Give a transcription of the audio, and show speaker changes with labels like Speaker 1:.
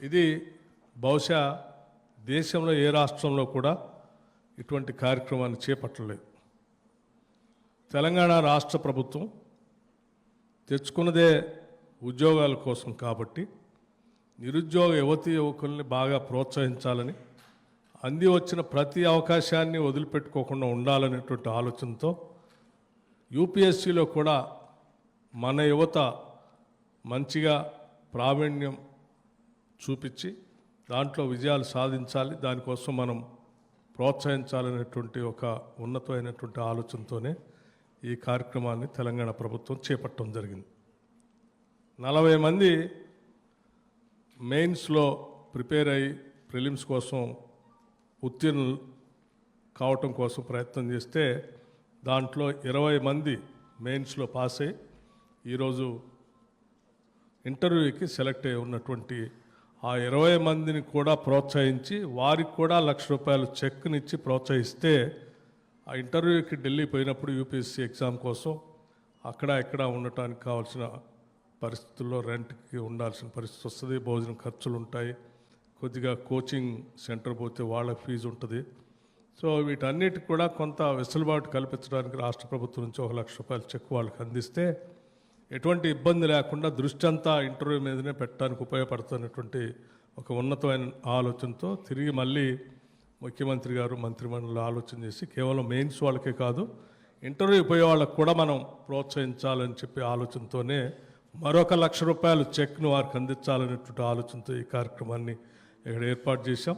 Speaker 1: ఇది బహుశా దేశంలో ఏ రాష్ట్రంలో కూడా ఇటువంటి కార్యక్రమాన్ని చేపట్టలేదు. తెలంగాణ రాష్ట్ర ప్రభుత్వం తెచ్చుకున్నదే ఉద్యోగాల కోసం కాబట్టి నిరుద్యోగ యువతి యువకుల్ని బాగా ప్రోత్సహించాలని అంది వచ్చిన ప్రతి అవకాశాన్ని వదిలిపెట్టుకోకుండా ఉండాలనేటువంటి ఆలోచనతో యూపీఎస్సీలో కూడా మన యువత మంచిగా ప్రావీణ్యం చూపించి దాంట్లో విజయాలు సాధించాలి. దానికోసం మనం ప్రోత్సహించాలనేటువంటి ఒక ఉన్నతమైనటువంటి ఆలోచనతోనే ఈ కార్యక్రమాన్ని తెలంగాణ ప్రభుత్వం చేపట్టడం జరిగింది. నలభై మంది మెయిన్స్లో ప్రిపేర్ అయ్యి ప్రిలిమ్స్ కోసం ఉత్తీర్ణులు కావటం కోసం ప్రయత్నం చేస్తే దాంట్లో ఇరవై మంది మెయిన్స్లో పాస్ అయ్యి ఈరోజు ఇంటర్వ్యూకి సెలెక్ట్ అయి ఉన్నటువంటి ఆ ఇరవై మందిని కూడా ప్రోత్సహించి వారికి కూడా లక్ష రూపాయలు చెక్నిచ్చి ప్రోత్సహిస్తే ఆ ఇంటర్వ్యూకి ఢిల్లీ పోయినప్పుడు యూపీఎస్సీ ఎగ్జామ్ కోసం అక్కడ ఇక్కడ ఉండటానికి కావాల్సిన పరిస్థితుల్లో రెంట్కి ఉండాల్సిన పరిస్థితి వస్తుంది భోజనం ఖర్చులు ఉంటాయి కొద్దిగా కోచింగ్ సెంటర్ పోతే వాళ్ళ ఫీజు ఉంటుంది. సో వీటన్నిటికి కూడా కొంత వెసులుబాటు కల్పించడానికి రాష్ట్ర ప్రభుత్వం నుంచి ఒక లక్ష రూపాయలు చెక్ వాళ్ళకి అందిస్తే ఎటువంటి ఇబ్బంది లేకుండా దృష్టి అంతా ఇంటర్వ్యూ మీదనే పెట్టడానికి ఉపయోగపడుతున్నటువంటి ఒక ఉన్నతమైన ఆలోచనతో తిరిగి మళ్ళీ ముఖ్యమంత్రి గారు మంత్రిమండలి ఆలోచన చేసి కేవలం మెయిన్స్ వాళ్ళకే కాదు ఇంటర్వ్యూ పోయే వాళ్ళకు కూడా మనం ప్రోత్సహించాలని చెప్పి ఆలోచనతోనే మరొక లక్ష రూపాయలు చెక్ను వారికి అందించాలనేటువంటి ఆలోచనతో ఈ కార్యక్రమాన్ని ఇక్కడ ఏర్పాటు చేశాం.